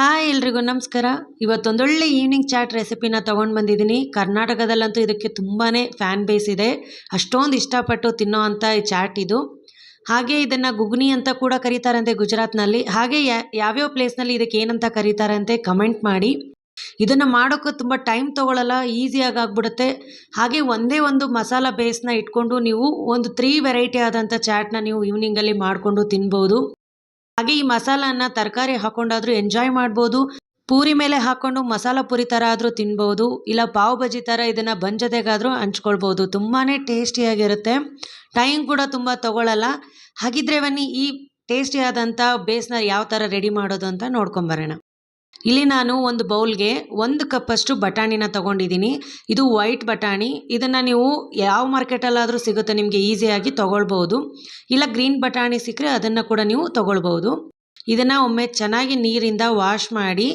Hi ಎಲ್ರಿಗೂ ನಮಸ್ಕಾರ. ಇವತ್ತೊಂದೊಳ್ಳೆ evening chat ರೆಸಿಪಿನ ತೊಗೊಂಡು ಬಂದಿದ್ದೀನಿ. ಕರ್ನಾಟಕದಲ್ಲಂತೂ ಇದಕ್ಕೆ ತುಂಬಾ ಫ್ಯಾನ್ ಬೇಸ್ ಇದೆ. ಅಷ್ಟೊಂದು ಇಷ್ಟಪಟ್ಟು ತಿನ್ನೋ ಅಂಥ ಈ ಚಾಟ್ ಇದು. ಹಾಗೆ ಇದನ್ನು ಗುಗ್ನಿ ಅಂತ ಕೂಡ ಕರೀತಾರಂತೆ ಗುಜರಾತ್ನಲ್ಲಿ. ಹಾಗೆ ಯಾವ್ಯಾವ ಪ್ಲೇಸ್ನಲ್ಲಿ ಇದಕ್ಕೆ ಏನಂತ ಕರೀತಾರಂತೆ ಕಮೆಂಟ್ ಮಾಡಿ. ಇದನ್ನು ಮಾಡೋಕ್ಕೆ ತುಂಬ ಟೈಮ್ ತೊಗೊಳ್ಳಲ್ಲ ಈಸಿಯಾಗಿ ಆಗ್ಬಿಡುತ್ತೆ ಹಾಗೆ ಒಂದೇ ಒಂದು ಮಸಾಲ ಬೇಸ್ನ ಇಟ್ಕೊಂಡು ನೀವು ಒಂದು ತ್ರೀ ವೆರೈಟಿ ಆದಂಥ ಚಾಟ್ನ ನೀವು ಈವ್ನಿಂಗಲ್ಲಿ ಮಾಡಿಕೊಂಡು ತಿನ್ಬೋದು. ಹಾಗೆ ಈ ಮಸಾಲನ್ನ ತರಕಾರಿ ಹಾಕೊಂಡಾದ್ರೂ ಎಂಜಾಯ್ ಮಾಡ್ಬೋದು. ಪೂರಿ ಮೇಲೆ ಹಾಕೊಂಡು ಮಸಾಲಾ ಪೂರಿ ತರ ಆದ್ರೂ ತಿನ್ಬಹುದು ಇಲ್ಲ ಪಾವ್ ಬಜಿ ತರ ಇದನ್ನ ಬನ್ ಹಂಚ್ಕೊಳ್ಬಹುದು ತುಂಬಾನೇ ಟೇಸ್ಟಿ ಟೇಸ್ಟಿಯಾಗಿರುತ್ತೆ. ಟೈಮ್ ಕೂಡ ತುಂಬಾ ತಗೊಳ್ಳಲ್ಲ ಹಾಗಿದ್ರೆ ಬನ್ನಿ ಈ ಟೇಸ್ಟಿಯಾದಂಥ ಬೇಸ್ನ ಯಾವ ತರ ರೆಡಿ ಮಾಡೋದು ಅಂತ ನೋಡ್ಕೊಂಬರೋಣ ಇಲ್ಲಿ ನಾನು ಒಂದು ಬೌಲ್ಗೆ ಒಂದು ಕಪ್ಪಷ್ಟು ಬಟಾಣಿನ ತಗೊಂಡಿದ್ದೀನಿ. ಇದು ವೈಟ್ ಬಟಾಣಿ. ಇದನ್ನು ನೀವು ಯಾವ ಮಾರ್ಕೆಟಲ್ಲಾದರೂ ಸಿಗುತ್ತೆ ನಿಮಗೆ ಈಸಿಯಾಗಿ ತೊಗೊಳ್ಬೋದು. ಇಲ್ಲ ಗ್ರೀನ್ ಬಟಾಣಿ ಸಿಕ್ಕರೆ ಅದನ್ನು ಕೂಡ ನೀವು ತೊಗೊಳ್ಬೋದು. ಇದನ್ನು ಒಮ್ಮೆ ಚೆನ್ನಾಗಿ ನೀರಿಂದ ವಾಶ್ ಮಾಡಿ,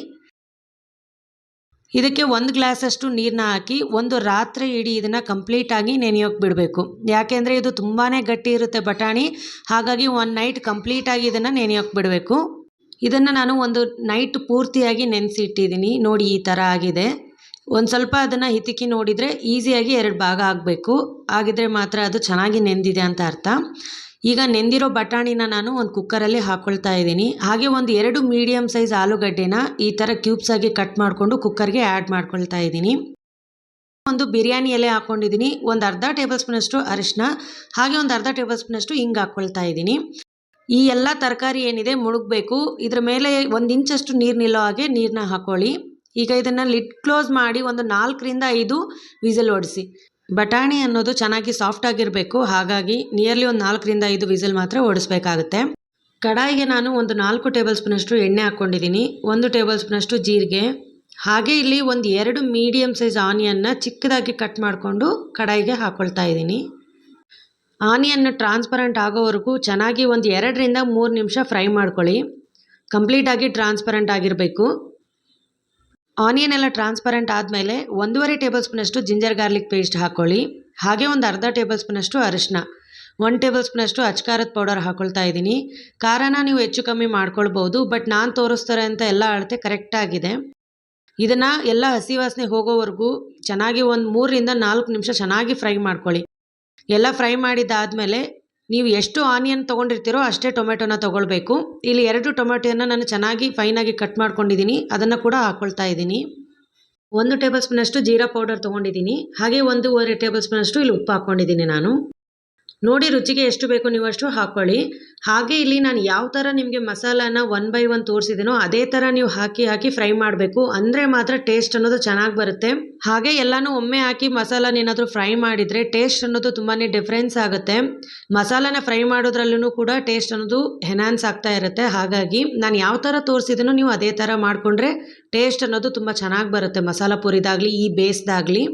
ಇದಕ್ಕೆ ಒಂದು ಗ್ಲಾಸಷ್ಟು ನೀರನ್ನ ಹಾಕಿ ಒಂದು ರಾತ್ರಿ ಇಡೀ ಇದನ್ನು ಕಂಪ್ಲೀಟಾಗಿ ನೆನೆಯೋಕೆ ಬಿಡಬೇಕು. ಯಾಕೆಂದರೆ ಇದು ತುಂಬಾ ಗಟ್ಟಿ ಇರುತ್ತೆ ಬಟಾಣಿ. ಹಾಗಾಗಿ ಒನ್ ನೈಟ್ ಕಂಪ್ಲೀಟಾಗಿ ಇದನ್ನು ನೆನೆಯೋಕೆ ಬಿಡಬೇಕು. ಇದನ್ನು ನಾನು ಒಂದು ನೈಟ್ ಪೂರ್ತಿಯಾಗಿ ನೆನೆಸಿ ಇಟ್ಟಿದ್ದೀನಿ ನೋಡಿ ಈ ಥರ ಆಗಿದೆ. ಒಂದು ಸ್ವಲ್ಪ ಅದನ್ನು ಹಿತಿಕಿ ನೋಡಿದರೆ ಈಸಿಯಾಗಿ ಎರಡು ಭಾಗ ಆಗಬೇಕು. ಆಗಿದ್ರೆ ಮಾತ್ರ ಅದು ಚೆನ್ನಾಗಿ ನೆಂದಿದೆ ಅಂತ ಅರ್ಥ. ಈಗ ನೆಂದಿರೋ ಬಟಾಣಿನ ನಾನು ಒಂದು ಕುಕ್ಕರಲ್ಲಿ ಹಾಕ್ಕೊಳ್ತಾ ಇದ್ದೀನಿ. ಹಾಗೆ ಒಂದು ಎರಡು ಮೀಡಿಯಮ್ ಸೈಜ್ ಆಲೂಗಡ್ಡೆನ ಈ ಥರ ಕ್ಯೂಬ್ಸ್ ಆಗಿ ಕಟ್ ಮಾಡಿಕೊಂಡು ಕುಕ್ಕರ್ಗೆ ಆ್ಯಡ್ ಮಾಡ್ಕೊಳ್ತಾ ಇದ್ದೀನಿ. ಒಂದು ಬಿರಿಯಾನಿ ಎಲೆ ಹಾಕ್ಕೊಂಡಿದ್ದೀನಿ ಒಂದು ಅರ್ಧ ಟೇಬಲ್ ಸ್ಪೂನಷ್ಟು ಅರಿಶಿನ ಹಾಗೆ ಒಂದು ಅರ್ಧ ಟೇಬಲ್ ಸ್ಪೂನಷ್ಟು ಹಿಂಗೆ ಹಾಕ್ಕೊಳ್ತಾ ಇದ್ದೀನಿ. ಈ ಎಲ್ಲ ತರಕಾರಿ ಏನಿದೆ ಮುಳುಗಬೇಕು. ಇದ್ರ ಮೇಲೆ ಒಂದು ಇಂಚಷ್ಟು ನೀರು ನಿಲ್ಲೋ ಹಾಗೆ ನೀರನ್ನ ಹಾಕೊಳ್ಳಿ. ಈಗ ಇದನ್ನು ಲಿಡ್ ಕ್ಲೋಸ್ ಮಾಡಿ ಒಂದು ನಾಲ್ಕರಿಂದ ಐದು ವಿಸಲ್ ಓಡಿಸಿ ಬಟಾಣಿ ಅನ್ನೋದು ಚೆನ್ನಾಗಿ ಸಾಫ್ಟ್ ಆಗಿರಬೇಕು. ಹಾಗಾಗಿ ನಿಯರ್ಲಿ ಒಂದು ನಾಲ್ಕರಿಂದ ಐದು ವಿಸಲ್ ಮಾತ್ರ ಓಡಿಸ್ಬೇಕಾಗುತ್ತೆ ಕಡಾಯಿಗೆ ನಾನು ಒಂದು ನಾಲ್ಕು ಟೇಬಲ್ ಸ್ಪೂನಷ್ಟು ಎಣ್ಣೆ ಹಾಕ್ಕೊಂಡಿದ್ದೀನಿ ಒಂದು ಟೇಬಲ್ ಸ್ಪೂನಷ್ಟು ಜೀರಿಗೆ. ಹಾಗೆ ಇಲ್ಲಿ ಒಂದು ಎರಡು ಮೀಡಿಯಮ್ ಸೈಜ್ ಆನಿಯನ್ನ ಚಿಕ್ಕದಾಗಿ ಕಟ್ ಮಾಡಿಕೊಂಡು ಕಡಾಯಿಗೆ ಹಾಕ್ಕೊಳ್ತಾ ಇದ್ದೀನಿ ಆನಿಯನ್ ಟ್ರಾನ್ಸ್ಪರೆಂಟ್ ಆಗೋವರೆಗೂ ಚೆನ್ನಾಗಿ ಒಂದು ಎರಡರಿಂದ ಮೂರು ನಿಮಿಷ ಫ್ರೈ ಮಾಡ್ಕೊಳ್ಳಿ. ಕಂಪ್ಲೀಟಾಗಿ ಟ್ರಾನ್ಸ್ಪರೆಂಟ್ ಆಗಿರಬೇಕು. ಆನಿಯನ್ ಎಲ್ಲ ಟ್ರಾನ್ಸ್ಪರೆಂಟ್ ಆದಮೇಲೆ ಒಂದೂವರೆ ಟೇಬಲ್ ಸ್ಪೂನಷ್ಟು ಜಿಂಜರ್ ಗಾರ್ಲಿಕ್ ಪೇಸ್ಟ್ ಹಾಕ್ಕೊಳ್ಳಿ ಹಾಗೆ ಒಂದು ಅರ್ಧ ಟೇಬಲ್ ಸ್ಪೂನಷ್ಟು ಅರಿಶಿನ ಒನ್ ಟೇಬಲ್ ಸ್ಪೂನಷ್ಟು ಅಚ್ಕಾರದ ಪೌಡರ್ ಹಾಕ್ಕೊಳ್ತಾ ಇದ್ದೀನಿ. ಖಾರನ ನೀವು ಹೆಚ್ಚು ಕಮ್ಮಿ ಮಾಡ್ಕೊಳ್ಬೋದು ಬಟ್ ನಾನು ತೋರಿಸ್ತಾರೆ ಅಂತ ಎಲ್ಲ ಅಳತೆ ಕರೆಕ್ಟಾಗಿದೆ ಇದನ್ನು ಎಲ್ಲ ಹಸಿ ವಾಸನೆ ಹೋಗೋವರೆಗೂ ಚೆನ್ನಾಗಿ ಒಂದು ಮೂರರಿಂದ ನಾಲ್ಕು ನಿಮಿಷ ಚೆನ್ನಾಗಿ ಫ್ರೈ ಮಾಡ್ಕೊಳ್ಳಿ. ಎಲ್ಲ ಫ್ರೈ ಮಾಡಿದ್ದಾದಮೇಲೆ ನೀವು ಎಷ್ಟು ಆನಿಯನ್ ತೊಗೊಂಡಿರ್ತೀರೋ ಅಷ್ಟೇ ಟೊಮೆಟೊನ ತೊಗೊಳ್ಬೇಕು. ಇಲ್ಲಿ ಎರಡು ಟೊಮೆಟೊನ ನಾನು ಚೆನ್ನಾಗಿ ಫೈನಾಗಿ ಕಟ್ ಮಾಡ್ಕೊಂಡಿದ್ದೀನಿ. ಅದನ್ನು ಕೂಡ ಹಾಕ್ಕೊಳ್ತಾ ಇದ್ದೀನಿ. ಒಂದು ಟೇಬಲ್ ಸ್ಪೂನಷ್ಟು ಜೀರಾ ಪೌಡರ್ ತೊಗೊಂಡಿದ್ದೀನಿ. ಹಾಗೆ ಒಂದೂವರೆ ಟೇಬಲ್ ಸ್ಪೂನಷ್ಟು ಇಲ್ಲಿ ಉಪ್ಪು ಹಾಕ್ಕೊಂಡಿದ್ದೀನಿ ನಾನು. ನೋಡಿ ರುಚಿಗೆ ಎಷ್ಟು ಬೇಕು ನೀವು ಅಷ್ಟು ಹಾಕ್ಕೊಳ್ಳಿ ಹಾಗೆ ಇಲ್ಲಿ ನಾನು ಯಾವ ಥರ ನಿಮಗೆ ಮಸಾಲಾನ ಒನ್ ಬೈ ಒನ್ ತೋರಿಸಿದ್ದೀನೋ ಅದೇ ಥರ ನೀವು ಹಾಕಿ ಹಾಕಿ ಫ್ರೈ ಮಾಡಬೇಕು. ಅಂದರೆ ಮಾತ್ರ ಟೇಸ್ಟ್ ಅನ್ನೋದು ಚೆನ್ನಾಗಿ ಬರುತ್ತೆ. ಹಾಗೆ ಎಲ್ಲನೂ ಒಮ್ಮೆ ಹಾಕಿ ಮಸಾಲಾನ ಏನಾದರೂ ಫ್ರೈ ಮಾಡಿದರೆ ಟೇಸ್ಟ್ ಅನ್ನೋದು ತುಂಬಾ ಡಿಫ್ರೆನ್ಸ್ ಆಗುತ್ತೆ. ಮಸಾಲಾನ ಫ್ರೈ ಮಾಡೋದ್ರಲ್ಲೂ ಕೂಡ ಟೇಸ್ಟ್ ಅನ್ನೋದು ಎನ್ಹಾನ್ಸ್ ಆಗ್ತಾ ಇರುತ್ತೆ. ಹಾಗಾಗಿ ನಾನು ಯಾವ ಥರ ತೋರಿಸಿದನೋ ನೀವು ಅದೇ ಥರ ಮಾಡಿಕೊಂಡ್ರೆ ಟೇಸ್ಟ್ ಅನ್ನೋದು ತುಂಬ ಚೆನ್ನಾಗಿ ಬರುತ್ತೆ. ಮಸಾಲ ಪುರಿದಾಗಲಿ, ಈ ಬೇಸ್ದಾಗಲಿ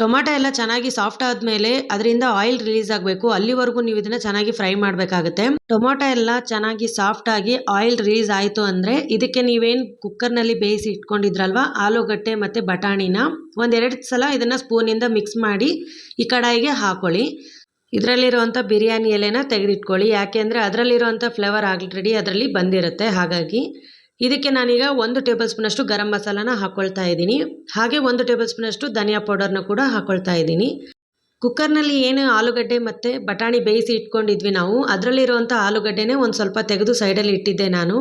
ಟೊಮಾಟೊ ಎಲ್ಲ ಚೆನ್ನಾಗಿ ಸಾಫ್ಟ್ ಆದಮೇಲೆ ಅದರಿಂದ ಆಯಿಲ್ ರಿಲೀಸ್ ಆಗಬೇಕು. ಅಲ್ಲಿವರೆಗೂ ನೀವು ಇದನ್ನ ಚೆನ್ನಾಗಿ ಫ್ರೈ ಮಾಡಬೇಕಾಗುತ್ತೆ. ಟೊಮೊಟೊ ಎಲ್ಲ ಚೆನ್ನಾಗಿ ಸಾಫ್ಟ್ ಆಗಿ ಆಯಿಲ್ ರಿಲೀಸ್ ಆಯಿತು ಅಂದರೆ ಇದಕ್ಕೆ ನೀವೇನು ಕುಕ್ಕರ್ನಲ್ಲಿ ಬೇಯಿಸಿ ಇಟ್ಕೊಂಡಿದ್ರಲ್ವ? ಆಲೂಗಡ್ಡೆ ಮತ್ತು ಬಟಾಣಿನ ಒಂದೆರಡು ಸಲ ಇದನ್ನು ಸ್ಪೂನಿಂದ ಮಿಕ್ಸ್ ಮಾಡಿ ಈ ಕಡಾಯಿಗೆ ಹಾಕೊಳ್ಳಿ. ಇದರಲ್ಲಿರುವಂಥ ಬಿರಿಯಾನಿ ಎಲೆನ ತೆಗೆದಿಟ್ಕೊಳ್ಳಿ. ಯಾಕೆಂದರೆ ಅದರಲ್ಲಿರುವಂಥ ಫ್ಲೇವರ್ ಆಲ್ರೆಡಿ ಅದರಲ್ಲಿ ಬಂದಿರುತ್ತೆ. ಹಾಗಾಗಿ ಇದಕ್ಕೆ ನಾನೀಗ ಒಂದು ಟೇಬಲ್ ಸ್ಪೂನಷ್ಟು ಗರಂ ಮಸಾಲಾನ ಹಾಕ್ಕೊಳ್ತಾ ಇದ್ದೀನಿ. ಹಾಗೆ ಒಂದು ಟೇಬಲ್ ಸ್ಪೂನಷ್ಟು ಧನಿಯಾ ಪೌಡರ್ನ ಕೂಡ ಹಾಕ್ಕೊಳ್ತಾ ಇದ್ದೀನಿ. ಕುಕ್ಕರ್ನಲ್ಲಿ ಏನು ಆಲೂಗಡ್ಡೆ ಮತ್ತು ಬಟಾಣಿ ಬೇಯಿಸಿ ಇಟ್ಕೊಂಡಿದ್ವಿ ನಾವು ಅದರಲ್ಲಿರುವಂಥ ಆಲೂಗಡ್ಡೆನೇ ಒಂದು ಸ್ವಲ್ಪ ತೆಗೆದು ಸೈಡಲ್ಲಿ ಇಟ್ಟಿದ್ದೆ ನಾನು.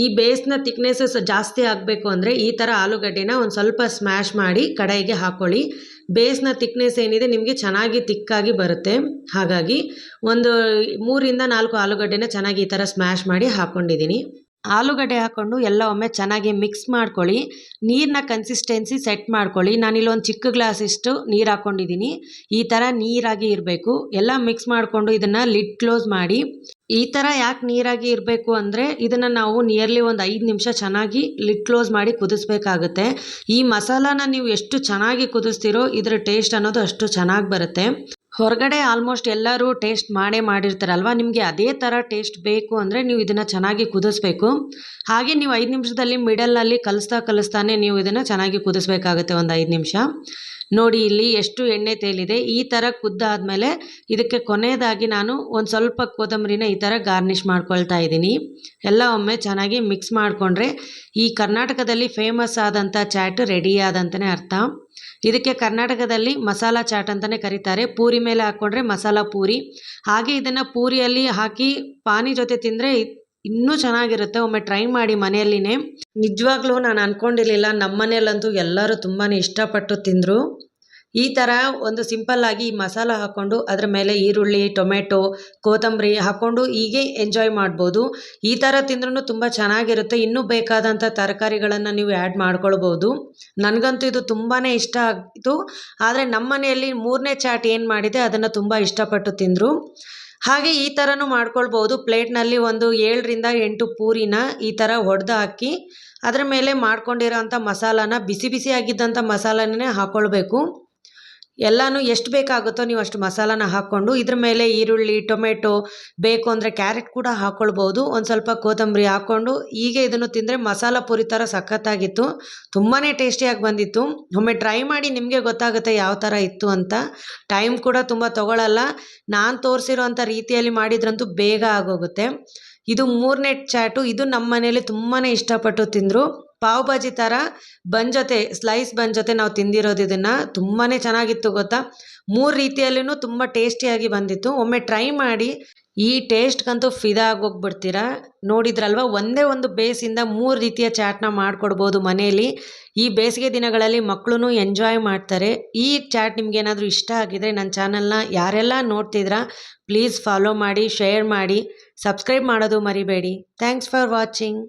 ಈ ಬೇಸ್ನ ತಿಕ್ನೆಸಸ್ ಜಾಸ್ತಿ ಆಗಬೇಕು ಅಂದರೆ ಈ ಥರ ಆಲೂಗಡ್ಡೆನ ಒಂದು ಸ್ವಲ್ಪ ಸ್ಮ್ಯಾಶ್ ಮಾಡಿ ಕಡಾಯಿಗೆ ಹಾಕ್ಕೊಳ್ಳಿ ಬೇಸ್ನ ತಿಕ್ನೆಸ್ ಏನಿದೆ ನಿಮಗೆ ಚೆನ್ನಾಗಿ ತಿಕ್ಕಾಗಿ ಬರುತ್ತೆ. ಹಾಗಾಗಿ ಒಂದು ಮೂರಿಂದ ನಾಲ್ಕು ಆಲೂಗಡ್ಡೆನ ಚೆನ್ನಾಗಿ ಈ ಥರ ಸ್ಮ್ಯಾಶ್ ಮಾಡಿ ಹಾಕ್ಕೊಂಡಿದ್ದೀನಿ ಆಲೂಗಡ್ಡೆ ಹಾಕ್ಕೊಂಡು ಎಲ್ಲ ಒಮ್ಮೆ ಚೆನ್ನಾಗಿ ಮಿಕ್ಸ್ ಮಾಡ್ಕೊಳ್ಳಿ. ನೀರನ್ನ ಕನ್ಸಿಸ್ಟೆನ್ಸಿ ಸೆಟ್ ಮಾಡ್ಕೊಳ್ಳಿ. ನಾನಿಲ್ಲೊಂದು ಚಿಕ್ಕ ಗ್ಲಾಸ್ ಇಷ್ಟು ನೀರು ಹಾಕ್ಕೊಂಡಿದ್ದೀನಿ ಈ ಥರ ನೀರಾಗಿ ಇರಬೇಕು. ಎಲ್ಲ ಮಿಕ್ಸ್ ಮಾಡಿಕೊಂಡು ಇದನ್ನು ಲಿಡ್ ಕ್ಲೋಸ್ ಮಾಡಿ. ಈ ಥರ ಯಾಕೆ ನೀರಾಗಿ ಇರಬೇಕು ಅಂದರೆ ಇದನ್ನು ನಾವು ನಿಯರ್ಲಿ ಒಂದು ಐದು ನಿಮಿಷ ಚೆನ್ನಾಗಿ ಲಿಡ್ ಕ್ಲೋಸ್ ಮಾಡಿ ಕುದಿಸ್ಬೇಕಾಗುತ್ತೆ. ಈ ಮಸಾಲಾನ ನೀವು ಎಷ್ಟು ಚೆನ್ನಾಗಿ ಕುದಿಸ್ತೀರೋ ಇದರ ಟೇಸ್ಟ್ ಅನ್ನೋದು ಅಷ್ಟು ಚೆನ್ನಾಗಿ ಬರುತ್ತೆ. ಹೊರಗಡೆ ಆಲ್ಮೋಸ್ಟ್ ಎಲ್ಲರೂ ಟೇಸ್ಟ್ ಮಾಡೇ ಮಾಡಿರ್ತಾರಲ್ವ? ನಿಮಗೆ ಅದೇ ಥರ ಟೇಸ್ಟ್ ಬೇಕು ಅಂದರೆ ನೀವು ಇದನ್ನು ಚೆನ್ನಾಗಿ ಕುದಿಸ್ಬೇಕು. ಹಾಗೆ ನೀವು ಐದು ನಿಮಿಷದಲ್ಲಿ ಮಿಡಲ್ನಲ್ಲಿ ಕಲಿಸ್ತಾ ಕಲಿಸ್ತಾನೆ ನೀವು ಇದನ್ನು ಚೆನ್ನಾಗಿ ಕುದಿಸ್ಬೇಕಾಗುತ್ತೆ ಒಂದು ಐದು ನಿಮಿಷ. ನೋಡಿ ಇಲ್ಲಿ ಎಷ್ಟು ಎಣ್ಣೆ ತೇಲಿದೆ. ಈ ಥರ ಕುದ್ದಾದಮೇಲೆ ಇದಕ್ಕೆ ಕೊನೆಯದಾಗಿ ನಾನು ಒಂದು ಸ್ವಲ್ಪ ಕೊತ್ತಂಬರಿನ ಈ ಥರ ಗಾರ್ನಿಷ್ ಮಾಡ್ಕೊಳ್ತಾ ಇದ್ದೀನಿ. ಎಲ್ಲ ಒಮ್ಮೆ ಚೆನ್ನಾಗಿ ಮಿಕ್ಸ್ ಮಾಡಿಕೊಂಡ್ರೆ ಈ ಕರ್ನಾಟಕದಲ್ಲಿ ಫೇಮಸ್ ಆದಂಥ ಚಾಟ್ ರೆಡಿ ಆದಂತಲೇ ಅರ್ಥ. ಇದಕ್ಕೆ ಕರ್ನಾಟಕದಲ್ಲಿ ಮಸಾಲ ಚಾಟ್ ಅಂತಲೇ ಕರೀತಾರೆ. ಪೂರಿ ಮೇಲೆ ಹಾಕ್ಕೊಂಡ್ರೆ ಮಸಾಲ ಪೂರಿ. ಹಾಗೆ ಇದನ್ನು ಪೂರಿಯಲ್ಲಿ ಹಾಕಿ ಪಾನಿ ಜೊತೆ ತಿಂದರೆ ಇನ್ನೂ ಚೆನ್ನಾಗಿರುತ್ತೆ. ಒಮ್ಮೆ ಟ್ರೈ ಮಾಡಿ ಮನೆಯಲ್ಲಿನೇ. ನಿಜವಾಗ್ಲೂ ನಾನು ಅಂದ್ಕೊಂಡಿರಲಿಲ್ಲ ನಮ್ಮ ಮನೆಯಲ್ಲಂತೂ ಎಲ್ಲರೂ ತುಂಬಾ ಇಷ್ಟಪಟ್ಟು ತಿಂದರು. ಈ ಥರ ಒಂದು ಸಿಂಪಲ್ಲಾಗಿ ಮಸಾಲ ಹಾಕ್ಕೊಂಡು ಅದರ ಮೇಲೆ ಈರುಳ್ಳಿ, ಟೊಮೆಟೊ, ಕೊತ್ತಂಬರಿ ಹಾಕ್ಕೊಂಡು ಹೀಗೆ ಎಂಜಾಯ್ ಮಾಡ್ಬೋದು. ಈ ಥರ ತಿಂದ್ರೂ ತುಂಬ ಚೆನ್ನಾಗಿರುತ್ತೆ. ಇನ್ನೂ ಬೇಕಾದಂಥ ತರಕಾರಿಗಳನ್ನು ನೀವು ಆ್ಯಡ್ ಮಾಡ್ಕೊಳ್ಬೋದು. ನನಗಂತೂ ಇದು ತುಂಬಾ ಇಷ್ಟ ಆಗಿತ್ತು ಆದರೆ ನಮ್ಮ ಮನೆಯಲ್ಲಿ ಮೂರನೇ ಚಾಟ್ ಏನು ಮಾಡಿದೆ, ಅದನ್ನು ತುಂಬ ಇಷ್ಟಪಟ್ಟು ತಿಂದರು. ಹಾಗೆ ಈ ಥರನೂ ಮಾಡ್ಕೊಳ್ಬೋದು. ಪ್ಲೇಟ್ನಲ್ಲಿ ಒಂದು ಏಳರಿಂದ ಎಂಟು ಪೂರಿನ ಈ ಥರ ಹೊಡೆದು ಹಾಕಿ, ಅದರ ಮೇಲೆ ಮಾಡ್ಕೊಂಡಿರೋ ಅಂಥ ಮಸಾಲಾನ ಬಿಸಿ ಬಿಸಿ ಆಗಿದ್ದಂಥ ಮಸಾಲನೇ ಹಾಕ್ಕೊಳ್ಬೇಕು ಎಲ್ಲನೂ ಎಷ್ಟು ಬೇಕಾಗುತ್ತೋ ನೀವು ಅಷ್ಟು ಮಸಾಲಾನ ಹಾಕ್ಕೊಂಡು ಇದ್ರ ಮೇಲೆ ಈರುಳ್ಳಿ, ಟೊಮೆಟೊ, ಬೇಕು ಅಂದರೆ ಕ್ಯಾರೆಟ್ ಕೂಡ ಹಾಕ್ಕೊಳ್ಬೋದು ಒಂದು ಸ್ವಲ್ಪ ಕೊತ್ತಂಬರಿ ಹಾಕ್ಕೊಂಡು ಹೀಗೆ ಇದನ್ನು ತಿಂದರೆ ಮಸಾಲ ಪುರಿ ಥರ ಸಖತ್ತಾಗಿತ್ತು. ತುಂಬಾ ಟೇಸ್ಟಿಯಾಗಿ ಬಂದಿತ್ತು. ಒಮ್ಮೆ ಟ್ರೈ ಮಾಡಿ ನಿಮಗೆ ಗೊತ್ತಾಗುತ್ತೆ ಯಾವ ಥರ ಇತ್ತು ಅಂತ. ಟೈಮ್ ಕೂಡ ತುಂಬ ತೊಗೊಳಲ್ಲ. ನಾನು ತೋರಿಸಿರೋಂಥ ರೀತಿಯಲ್ಲಿ ಮಾಡಿದ್ರಂತೂ ಬೇಗ ಆಗೋಗುತ್ತೆ. ಇದು ಮೂರನೇ ಚಾಟು. ಇದು ನಮ್ಮ ಮನೇಲಿ ತುಂಬಾ ಇಷ್ಟಪಟ್ಟು ತಿಂದರು. ಪಾವ್ ಭಾಜಿ ಥರ ಬನ್ ಜೊತೆ ಸ್ಲೈಸ್ ಬನ್ ಜೊತೆ ನಾವು ತಿಂದಿರೋದು ಇದನ್ನು ತುಂಬಾ ಚೆನ್ನಾಗಿತ್ತು ಗೊತ್ತಾ? ಮೂರು ರೀತಿಯಲ್ಲೂ ತುಂಬ ಟೇಸ್ಟಿಯಾಗಿ ಬಂದಿತ್ತು. ಒಮ್ಮೆ ಟ್ರೈ ಮಾಡಿ, ಈ ಟೇಸ್ಟ್ಗಂತೂ ಫಿದಾ ಆಗೋಗ್ಬಿಡ್ತೀರಾ? ನೋಡಿದ್ರಲ್ವ? ಒಂದೇ ಒಂದು ಬೇಸಿಂದ ಮೂರು ರೀತಿಯ ಚಾಟ್ನ ಮಾಡಿಕೊಡ್ಬೋದು ಮನೆಯಲ್ಲಿ ಈ ಬೇಸಿಗೆ ದಿನಗಳಲ್ಲಿ ಮಕ್ಕಳು ಎಂಜಾಯ್ ಮಾಡ್ತಾರೆ. ಈ ಚಾಟ್ ನಿಮ್ಗೇನಾದರೂ ಇಷ್ಟ ಆಗಿದರೆ ನನ್ನ ಚಾನಲ್ನ ಯಾರೆಲ್ಲ ನೋಡ್ತಿದ್ರಾ ಪ್ಲೀಸ್ ಫಾಲೋ ಮಾಡಿ ಶೇರ್ ಮಾಡಿ. ಸಬ್ಸ್ಕ್ರೈಬ್ ಮಾಡೋದು ಮರಿಬೇಡಿ. Thanks for watching